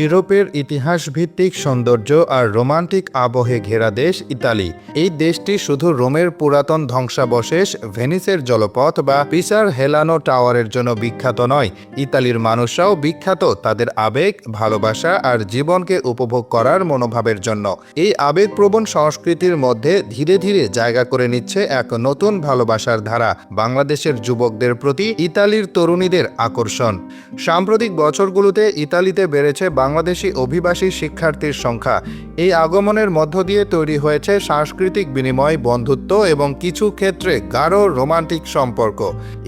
ইউরোপের ইতিহাস ভিত্তিক সৌন্দর্য আর রোমান্টিক আবহে ঘেরা দেশ ইতালি। এই দেশটি শুধু রোমের পুরাতন ধ্বংসাবশেষ, ভেনিসের জলপথ বা পিসার হেলানো টাওয়ারের জন্য বিখ্যাত নয়। ইতালির মানুষরাও বিখ্যাত তাদের আবেগ, ভালোবাসা আর জীবনকে উপভোগ করার মনোভাবের জন্য। এই আবেগপ্রবণ সংস্কৃতির মধ্যে ধীরে ধীরে জায়গা করে নিচ্ছে এক নতুন ভালোবাসার ধারা, বাংলাদেশের যুবকদের প্রতি ইতালির তরুণীদের আকর্ষণ। সাম্প্রতিক বছরগুলোতে ইতালিতে বেড়েছে বাংলাদেশি অভিবাসী শিক্ষার্থীর সংখ্যা। এই আগমনের মধ্য দিয়ে তৈরি হয়েছে সাংস্কৃতিক বিনিময়, বন্ধুত্ব এবং কিছু ক্ষেত্রে গাঢ় রোমান্টিক সম্পর্ক।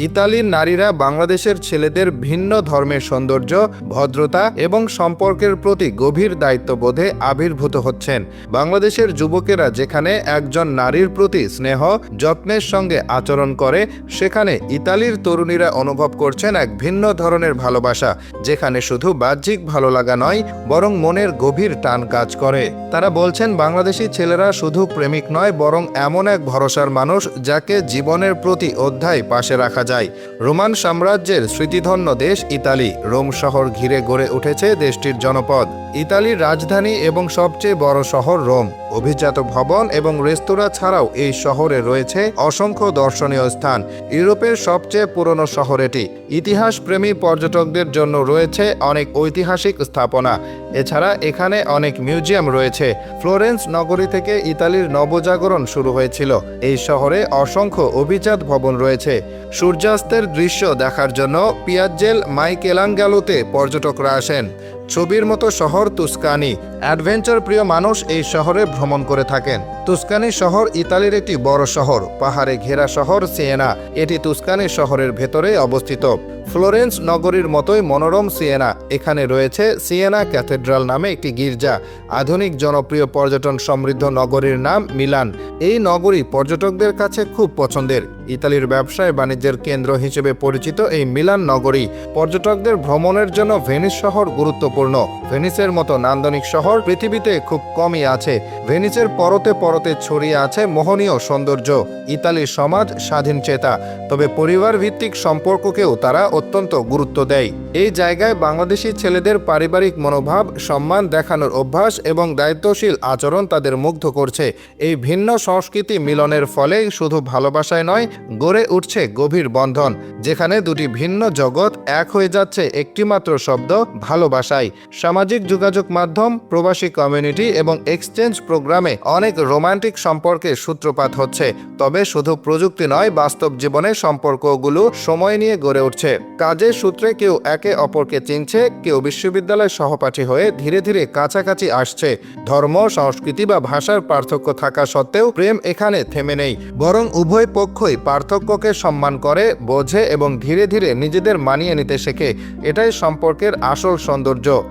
ইতালির নারীরা বাংলাদেশের ছেলেদের ভিন্ন ধর্মের সৌন্দর্য, ভদ্রতা এবং সম্পর্কের প্রতি গভীর দায়িত্ববোধে আবির্ভূত হচ্ছেন। বাংলাদেশের যুবকেরা যেখানে একজন নারীর প্রতি স্নেহ, যত্নের সঙ্গে আচরণ করে, সেখানে ইতালির তরুণীরা অনুভব করছেন এক ভিন্ন ধরনের ভালোবাসা, যেখানে শুধু বাহ্যিক ভালো লাগা নয়, বরং মনের গভীর টান কাজ করে। তারা বলছেন, বাংলাদেশি ছেলেরা শুধু প্রেমিক নয়, বরং এমন এক ভরসার মানুষ যাকে জীবনের প্রতি অধ্যায় পাশে রাখা যায়। রোমান সাম্রাজ্যের স্মৃতিধন্য দেশ ইতালি। রোম শহর ঘিরে গড়ে উঠেছে দেশটির জনপদ। ইতালির রাজধানী এবং সবচেয়ে বড় শহর রোম। অভিজাত ভবন এবং রেস্তোরাঁ ছাড়াও এই শহরে রয়েছে অসংখ্য দর্শনীয় স্থান। ইউরোপের সবচেয়ে পুরনো শহর এটি। ইতিহাস প্রেমী পর্যটকদের জন্য রয়েছে অনেক ঐতিহাসিক স্থাপনা। এছাড়া এখানে অনেক মিউজিয়াম রয়েছে। ফ্লোরেন্স নগরী থেকে ইতালির নবজাগরণ শুরু হয়েছিল। এই শহরে অসংখ্য অভিজাত ভবন রয়েছে। সূর্যাস্তের দৃশ্য দেখার জন্য পিয়াজ্জেল মাইকেলাঙ্গালোতে পর্যটকরা আসেন। ছবির মতো শহর তুস্কানি। অ্যাডভেঞ্চার প্রিয় মানুষ এই শহরে ভ্রমণ করে থাকেন। তুস্কানি শহর ইতালির একটি বড় শহর। পাহাড়ে ঘেরা শহর সিয়েনা। এটি তুস্কানি শহরের ভেতরে অবস্থিত। ফ্লোরেন্স নগরীর মতোই মনোরম সিয়েনা। এখানে রয়েছে সিয়েনা ক্যাথেড্রাল নামে একটি গির্জা। আধুনিক জনপ্রিয় পর্যটন সমৃদ্ধ নগরীর নাম মিলান। এই নগরী পর্যটকদের কাছে খুব পছন্দের। ইতালির ব্যবসায় বাণিজ্যের কেন্দ্র হিসেবে পরিচিত এই মিলান নগরী পর্যটকদের ভ্রমণের জন্য ভেনিস শহর গুরুত্বপূর্ণ। ভেনিসের মতো নান্দনিক শহর পৃথিবীতে খুব কমই আছে। ভেনিসের পরতে পরতে ছড়িয়ে আছে মোহনীয় সৌন্দর্য। ইতালির সমাজ স্বাধীন চেতা, তবে পরিবার ভিত্তিক সম্পর্ককেও তারা অত্যন্ত গুরুত্ব দেয়। এই জায়গায় বাংলাদেশি ছেলেদের পারিবারিক মনোভাব, সম্মান দেখানোর অভ্যাস এবং দায়িত্বশীল আচরণ তাদের মুগ্ধ করছে। এই ভিন্ন সংস্কৃতি মিলনের ফলে শুধু ভালোবাসায় নয় গড়ে উঠছে গভীর বন্ধন, যেখানে দুটি ভিন্ন জগৎ এক হয়ে যাচ্ছে একটিমাত্র শব্দ ভালোবাসায়। সামাজিক যোগাযোগ মাধ্যম, প্রবাসী কমিউনিটি এবং এক্সচেঞ্জ প্রোগ্রামে অনেক রোমান্টিক সম্পর্কে সূত্রপাত হচ্ছে, তবে শুধু প্রযুক্তি নয়, বাস্তব জীবনে সম্পর্কগুলো সময় নিয়ে গড়ে উঠছে। কাজের সূত্রে কেউ একে অপরকে চিনছে, কেউ বিশ্ববিদ্যালয় সহপাঠী হয়ে ধীরে ধীরে কাছাকাছি আসছে। ধর্ম, সংস্কৃতি বা ভাষার পার্থক্য থাকা সত্ত্বেও প্রেম এখানে থেমে নেই, বরং উভয় পক্ষই পার্থক্যকে সম্মান করে, বোঝে এবং ধীরে ধীরে নিজেদের মানিয়ে নিতে শেখে। এটাই সম্পর্কের আসল সৌন্দর্য।